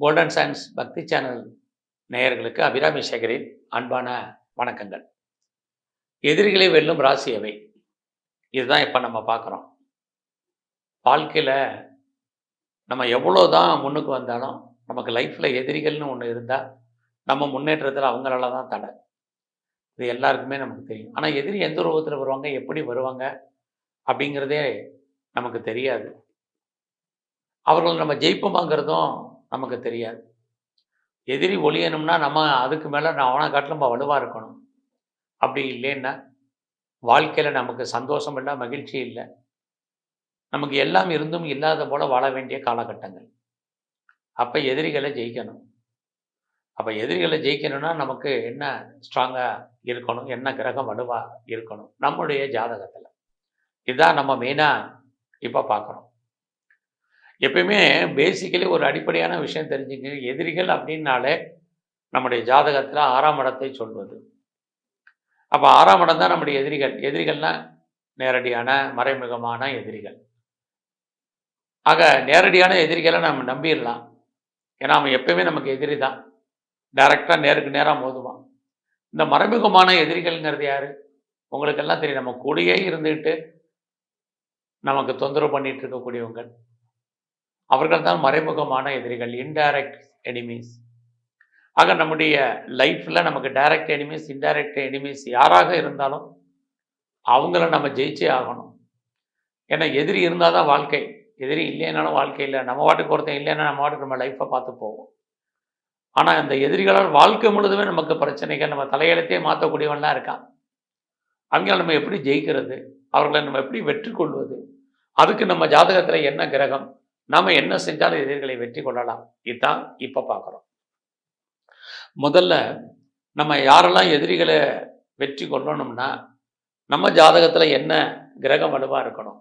Golden science பக்தி channel நேயர்களுக்கு அபிராமி சேகரின் அன்பான வணக்கங்கள். எதிரிகளை வெல்லும் ராசி அவை இதுதான் இப்போ நம்ம பார்க்குறோம். வாழ்க்கையில் நம்ம எவ்வளோ தான் முன்னுக்கு வந்தாலும் நமக்கு லைஃப்பில் எதிரிகள்னு ஒன்று இருந்தால் நம்ம முன்னேற்றத்தில் அவங்களால தான் தடை. இது எல்லாருக்குமே நமக்கு தெரியும். ஆனால் எதிரி எந்த ரூபத்தில் வருவாங்க? எப்படி வருவாங்க? அப்படிங்கிறதே நமக்கு தெரியாது. அவர்கள் நம்ம ஜெயிப்போமாங்கிறதும் நமக்கு தெரியாது. எதிரி ஒளியணும்னா நம்ம அதுக்கு மேலே நான் அவனை காட்டிலும் நம்ம வலுவாக இருக்கணும். அப்படி இல்லைன்னா வாழ்க்கையில் நமக்கு சந்தோஷம் இல்லை மகிழ்ச்சி இல்லை. நமக்கு எல்லாம் இருந்தும் இல்லாத போல் வாழ வேண்டிய காலகட்டங்கள். அப்போ எதிரிகளை ஜெயிக்கணும். அப்போ எதிரிகளை ஜெயிக்கணும்னா நமக்கு என்ன ஸ்ட்ராங்காக இருக்கணும் என்ன கிரகம் வலுவாக இருக்கணும் நம்முடைய ஜாதகத்தில். இதுதான் நம்ம மெயினாக இப்போ பார்க்குறோம் எப்பயுமே பேசிக்கலி ஒரு அடிப்படையான விஷயம் தெரிஞ்சுங்க எதிரிகள் அப்படின்னாலே நம்முடைய ஜாதகத்தில் ஆறாம் இடத்தை சொல்வது. அப்போ ஆறாம் இடம் தான் நம்முடைய எதிரிகள். எதிரிகள்னால் நேரடியான மறைமுகமான எதிரிகள். ஆக நேரடியான எதிரிகளை நம்ம நம்பிடலாம். ஏன்னா அவன் எப்பயுமே நமக்கு எதிரி தான். டைரக்டாக நேருக்கு நேராக மோதுவான். இந்த மறைமுகமான எதிரிகள்ங்கிறது யார்? உங்களுக்கெல்லாம் தெரியும். நம்ம கூடயே இருந்துக்கிட்டு நமக்கு தொந்தரவு பண்ணிகிட்டு இருக்கக்கூடியவங்க. அவர்கள் தான் மறைமுகமான எதிரிகள் இன்டைரக்ட் எனிமீஸ் ஆக நம்முடைய லைஃப்பில் நமக்கு டைரக்ட் எனிமீஸ் இன்டைரக்ட் எனிமீஸ் யாராக இருந்தாலும் அவங்கள நம்ம ஜெயிச்சே ஆகணும். ஏன்னா எதிரி இருந்தால் தான் வாழ்க்கை. எதிரி இல்லைனாலும் வாழ்க்கை இல்லை. நம்ம வாட்டுக்கு ஒருத்தன் இல்லைன்னா நம்ம வாட்டுக்கு நம்ம லைஃப்பை பார்த்து போவோம். ஆனால் அந்த எதிரிகளால் வாழ்க்கை முழுதுமே நமக்கு பிரச்சனைகள் நம்ம தலையெழுத்தே மாற்றக்கூடியவன்லாம் இருக்கான். அவங்கள நம்ம எப்படி ஜெயிக்கிறது? அவர்களை நம்ம எப்படி வெற்றி கொள்வது அதுக்கு நம்ம ஜாதகத்தில் என்ன கிரகம்? நாம என்ன செஞ்சாலும் எதிரிகளை வெற்றி கொள்ளலாம். இதுதான் இப்போ பார்க்குறோம். முதல்ல நம்ம யாரெல்லாம் எதிரிகளை வெற்றி கொள்ளணும்னா நம்ம ஜாதகத்தில் என்ன கிரகம் வலுவாக இருக்கணும்?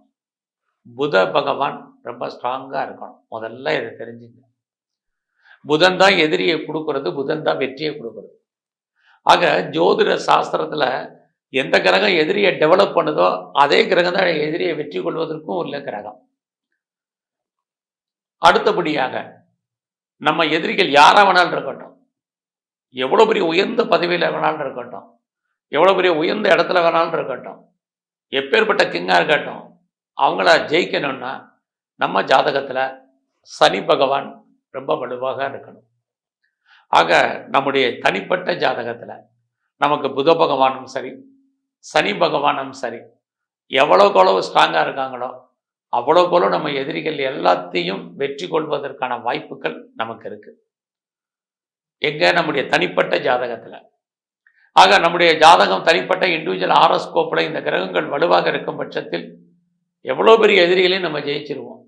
புத பகவான் ரொம்ப ஸ்ட்ராங்காக இருக்கணும். முதல்ல இதை தெரிஞ்சுங்க. புதன் தான் எதிரியை கொடுக்கறது புதன் தான் வெற்றியை கொடுக்கறது. ஆக ஜோதிட சாஸ்திரத்தில் எந்த கிரகம் எதிரியை டெவலப் பண்ணுதோ அதே கிரகம் தான் எதிரியை வெற்றி கொள்வதற்கும் உள்ள கிரகம். அடுத்தபடியாக நம்ம எதிரிகள் யாராக வேணாலும் இருக்கட்டும். எவ்வளோ பெரிய உயர்ந்த பதவியில் வேணாலும் இருக்கட்டும். எவ்வளோ பெரிய உயர்ந்த இடத்துல வேணாலும் இருக்கட்டும். எப்பேற்பட்ட கிங்காக இருக்கட்டும். அவங்கள ஜெயிக்கணும்னா நம்ம ஜாதகத்தில் சனி பகவான் ரொம்ப வலுவாக இருக்கணும். ஆக நம்முடைய தனிப்பட்ட ஜாதகத்தில் நமக்கு புத பகவானும் சரி சனி பகவானும் சரி எவ்வளோக்கு எவ்வளவு ஸ்ட்ராங்காக இருக்காங்களோ அவ்வளோ போல நம்ம எதிரிகள் எல்லாத்தையும் வெற்றி கொள்வதற்கான வாய்ப்புகள் நமக்கு இருக்கு. எங்க? நம்முடைய தனிப்பட்ட ஜாதகத்தில். ஆக நம்முடைய ஜாதகம் தனிப்பட்ட இண்டிவிஜுவல் ஆரோஸ்கோப்பில் இந்த கிரகங்கள் வலுவாக இருக்கும் பட்சத்தில் எவ்வளோ பெரிய எதிரிகளையும் நம்ம ஜெயிச்சிருவோம்.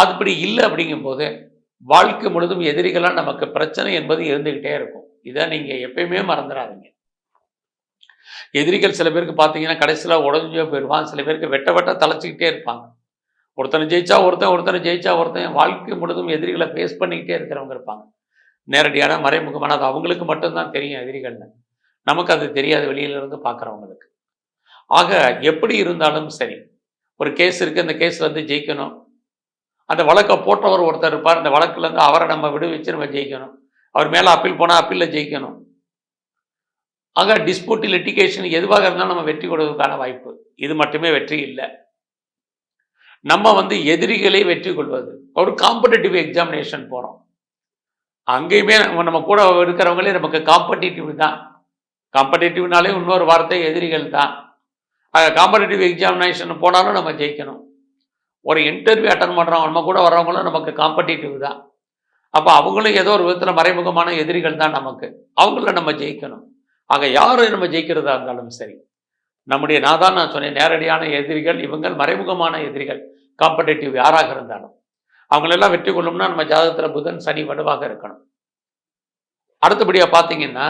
அதுபடி இல்லை அப்படிங்கும்போது வாழ்க்கை முழுதும் எதிரிகளாக நமக்கு பிரச்சனை என்பது இருந்துக்கிட்டே இருக்கும். இதை நீங்கள் எப்பயுமே மறந்துடாதீங்க. எதிரிகள் சில பேருக்கு பார்த்தீங்கன்னா கடைசியில் உடஞ்சே போயிடுவான் சில பேருக்கு வெட்ட வெட்ட தலைச்சிக்கிட்டே இருப்பாங்க. ஒருத்தனை ஜெயிச்சா ஒருத்தன் ஒருத்தனை ஜெயிச்சா ஒருத்தன். வாழ்க்கை முழுதும் எதிரிகளை ஃபேஸ் பண்ணிக்கிட்டே இருக்கிறவங்க இருப்பாங்க. நேரடியான மறைமுகமான அது அவங்களுக்கு மட்டும்தான் தெரியும் எதிரிகள்னு. நமக்கு அது தெரியாது வெளியிலிருந்து பார்க்குறவங்களுக்கு ஆக எப்படி இருந்தாலும் சரி ஒரு கேஸ் இருக்குது அந்த கேஸில் வந்து ஜெயிக்கணும். அந்த வழக்கை போட்டவர் ஒருத்தர் இருப்பார் அந்த வழக்குலேருந்து அவரை நம்ம விடுவிச்சு நம்ம ஜெயிக்கணும். அவர் மேலே அப்பீல் போனால் அப்பீலில் ஜெயிக்கணும். ஆக டிஸ்பியூட் லிட்டிகேஷன் எதுவாக இருந்தாலும் நம்ம வெற்றி கொடுவதற்கான வாய்ப்பு. இது மட்டுமே வெற்றி இல்லை. நம்ம வந்து எதிரிகளை வெற்றி கொள்வது. ஒரு காம்படிட்டிவ் எக்ஸாமினேஷன் போகிறோம் அங்கேயுமே நம்ம நம்ம கூட இருக்கிறவங்களே நமக்கு காம்படிட்டிவ் தான். காம்படிட்டிவ்னாலே இன்னொரு வார்த்தை எதிரிகள் தான். காம்படிட்டிவ் எக்ஸாமினேஷன் போனாலும் நம்ம ஜெயிக்கணும். ஒரு இன்டர்வியூ அட்டன் பண்ணுறோம் நம்ம கூட வர்றவங்களும் நமக்கு காம்படிட்டிவ் தான். அப்போ அவங்களும் ஏதோ ஒரு விதத்தில் மறைமுகமான எதிரிகள் தான் நமக்கு. அவங்கள நம்ம ஜெயிக்கணும். ஆக யார் நம்ம ஜெயிக்கிறதா இருந்தாலும் சரி. நம்முடைய நான் தான் நான் சொன்னேன் நேரடியான எதிரிகள் இவங்கள் மறைமுகமான எதிரிகள் காம்படேட்டிவ் யாராக இருந்தாலும். அவங்களெல்லாம் வெற்றி கொள்ளும்னா நம்ம ஜாதகத்தில் புதன் சனி வலுவாக இருக்கணும். அடுத்தபடியாக பார்த்தீங்கன்னா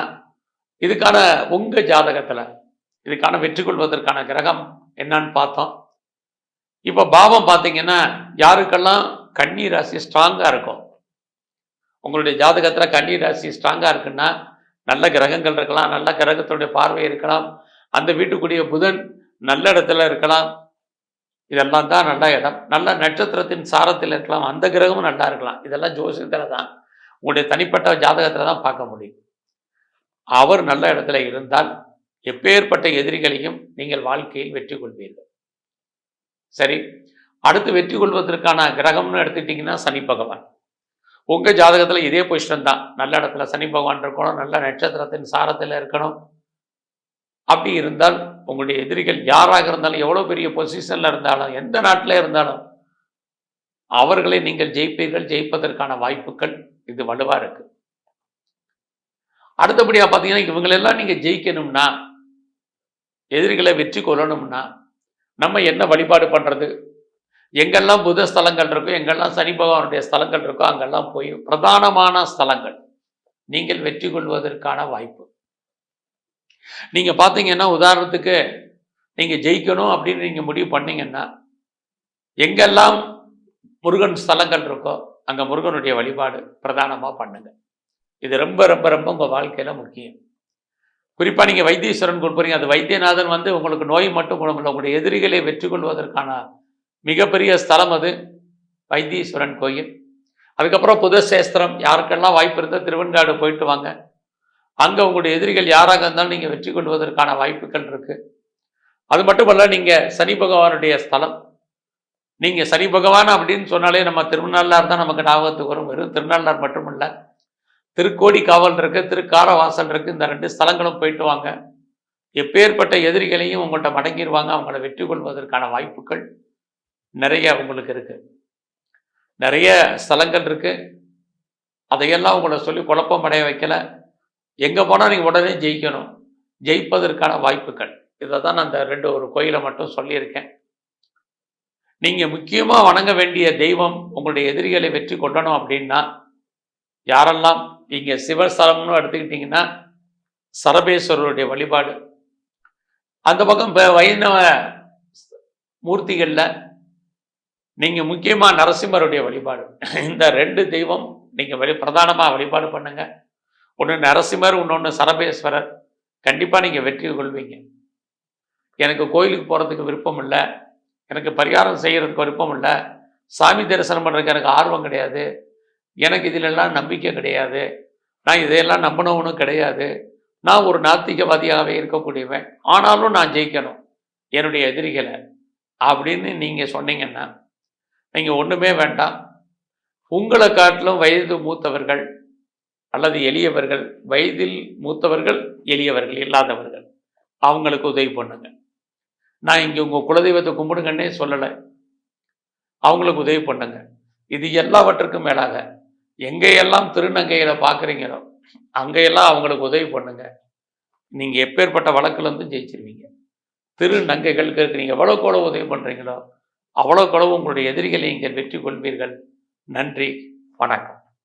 இதுக்கான உங்கள் ஜாதகத்தில் இதுக்கான வெற்றி கொள்வதற்கான கிரகம் என்னன்னு பார்த்தோம். இப்போ பாவம் பார்த்தீங்கன்னா யாருக்கெல்லாம் கன்னி ராசி ஸ்ட்ராங்காக இருக்கும் உங்களுடைய ஜாதகத்தில் கன்னி ராசி ஸ்ட்ராங்காக இருக்குன்னா நல்ல கிரகங்கள் இருக்கலாம் நல்ல கிரகத்துடைய பார்வை இருக்கலாம் அந்த வீட்டுக்குரிய புதன் நல்ல இடத்துல இருக்கலாம். இதெல்லாம் தான் நல்ல இடம். நல்ல நட்சத்திரத்தின் சாரத்தில் இருக்கலாம். அந்த கிரகமும் நல்லா இருக்கலாம். இதெல்லாம் ஜோசியத்தில் தான். உங்களுடைய தனிப்பட்ட ஜாதகத்தில் தான் பார்க்க முடியும். அவர் நல்ல இடத்துல இருந்தால் எப்பேற்பட்ட எதிரிகளையும் நீங்கள் வாழ்க்கையில் வெற்றி கொள்வீர்கள். சரி. அடுத்து வெற்றி கொள்வதற்கான கிரகம்னு எடுத்துக்கிட்டிங்கன்னா சனி பகவான். உங்கள் ஜாதகத்தில் இதே பொசிஷன் தான். நல்ல இடத்துல சனி பகவான் இருக்கணும். நல்ல நட்சத்திரத்தின் சாரத்தில் இருக்கணும். அப்படி இருந்தால் உங்களுடைய எதிரிகள் யாராக இருந்தாலும் எவ்வளோ பெரிய பொசிஷனில் இருந்தாலும் எந்த நாட்டில் இருந்தாலும் அவர்களை நீங்கள் ஜெயிப்பீர்கள் ஜெயிப்பதற்கான வாய்ப்புகள் இது வலுவாக இருக்கு. அடுத்தபடியாக பார்த்தீங்கன்னா இவங்களெல்லாம் நீங்கள் ஜெயிக்கணும்னா எதிரிகளை வெற்றி கொள்ளணும்னா நம்ம என்ன வழிபாடு பண்ணுறது எங்கெல்லாம் புத ஸ்தலங்கள் இருக்கோ எங்கெல்லாம் சனி பகவானுடைய ஸ்தலங்கள் இருக்கோ அங்கெல்லாம் போய் பிரதானமான ஸ்தலங்கள் நீங்கள் வெற்றி கொள்வதற்கான வாய்ப்பு. நீங்க பார்த்தீங்கன்னா உதாரணத்துக்கு நீங்க ஜெயிக்கணும் அப்படின்னு நீங்க முடிவு பண்ணீங்கன்னா எங்கெல்லாம் முருகன் ஸ்தலங்கள் இருக்கோ அங்க முருகனுடைய வழிபாடு பிரதானமா பண்ணுங்க. இது ரொம்ப ரொம்ப ரொம்ப உங்க வாழ்க்கையில முக்கியம். குறிப்பா நீங்க வைத்தீஸ்வரன் கொடுப்பீங்க அது வைத்தியநாதன் வந்து உங்களுக்கு நோய் மட்டும் குணமில்லை உங்களுடைய எதிரிகளை வெற்றி கொள்வதற்கான மிகப்பெரிய ஸ்தலம் அது வைத்தீஸ்வரன் கோயில். அதுக்கப்புறம் புதசேஸ்திரம். யாருக்கெல்லாம் வாய்ப்பு இருந்தால் திருவெண்காடு போயிட்டு வாங்க. அங்கே உங்களுடைய எதிரிகள் யாராக இருந்தாலும் நீங்கள் வெற்றி கொள்வதற்கான வாய்ப்புகள் இருக்குது அது மட்டுமல்ல நீங்கள் சனி பகவானுடைய ஸ்தலம். நீங்கள் சனி பகவான் அப்படின்னு சொன்னாலே நம்ம திருநள்ளார் தான் நமக்கு ஞாபகத்துக்கு வரும். வெறும் திருநள்ளார் மட்டுமல்ல. திருக்கோடி காவல் இருக்கு திருக்காரவாசல் இருக்கு. இந்த ரெண்டு ஸ்தலங்களும் போயிட்டு வாங்க. எப்பேற்பட்ட எதிரிகளையும் உங்கள்கிட்ட மடங்கிடுவாங்க அவங்கள வெற்றி கொள்வதற்கான வாய்ப்புகள் நிறைய உங்களுக்கு இருக்கு. நிறைய ஸ்தலங்கள் இருக்கு. அதையெல்லாம் உங்களை சொல்லி குழப்பம் அடைய வைக்கல. எங்கே போனால் நீங்கள் உடனே ஜெயிக்கணும். ஜெயிப்பதற்கான வாய்ப்புகள். இதை தான் நான் அந்த ரெண்டு ஒரு கோயிலை மட்டும் சொல்லியிருக்கேன். நீங்கள் முக்கியமாக வணங்க வேண்டிய தெய்வம் உங்களுடைய எதிரிகளை வெற்றி கொள்ளணும் அப்படின்னா யாரெல்லாம் நீங்கள் சிவசரம்னு எடுத்துக்கிட்டிங்கன்னா சரபேஸ்வரருடைய வழிபாடு. அந்த பக்கம் இப்போ வைணவ மூர்த்திகளில் நீங்கள் முக்கியமாக நரசிம்மருடைய வழிபாடு. இந்த ரெண்டு தெய்வம் நீங்கள் வழி பிரதானமாக வழிபாடு பண்ணுங்கள் ஒன்று நரசிம்மர் இன்னொன்று சரபேஸ்வரர். கண்டிப்பாக நீங்கள் வெற்றி கொள்வீங்க. எனக்கு கோயிலுக்கு போகிறதுக்கு விருப்பம் இல்லை. எனக்கு பரிகாரம் செய்கிறதுக்கு விருப்பம் இல்லை. சாமி தரிசனம் பண்ணுறதுக்கு எனக்கு ஆர்வம் கிடையாது. எனக்கு இதிலெல்லாம் நம்பிக்கை கிடையாது. நான் இதையெல்லாம் நம்பினவனும் கிடையாது. நான் ஒரு நாத்திகவாதியாகவே இருக்கக்கூடியவன். ஆனாலும் நான் ஜெயிக்கணும். என்னுடைய எதிரிகளை. அப்படின்னு நீங்கள் சொன்னீங்கன்னா நீங்கள் ஒன்றுமே வேண்டாம். உங்களை காட்டிலும் வயது மூத்தவர்கள் அல்லது எளியவர்கள் வயதில் மூத்தவர்கள் எளியவர்கள் இல்லாதவர்கள் அவங்களுக்கு உதவி பண்ணுங்க. நான் இங்கே உங்கள் குலதெய்வத்தை கும்பிடுங்கன்னே சொல்லலை. அவங்களுக்கு உதவி பண்ணுங்க. இது எல்லாவற்றுக்கும் மேலாக எங்கேயெல்லாம் திருநங்கையில் பார்க்குறீங்களோ அங்கேயெல்லாம் அவங்களுக்கு உதவி பண்ணுங்க. நீங்கள் எப்பேற்பட்ட வழக்குலேருந்து ஜெயிச்சிருவீங்க. திருநங்கைகளுக்கு நீங்கள் எவ்வளோக்கு எவ்வளோ உதவி பண்ணுறீங்களோ அவ்வளோக்கு அளவு உங்களுடைய எதிரிகளை நீங்கள் வெற்றி கொள்வீர்கள். நன்றி வணக்கம்.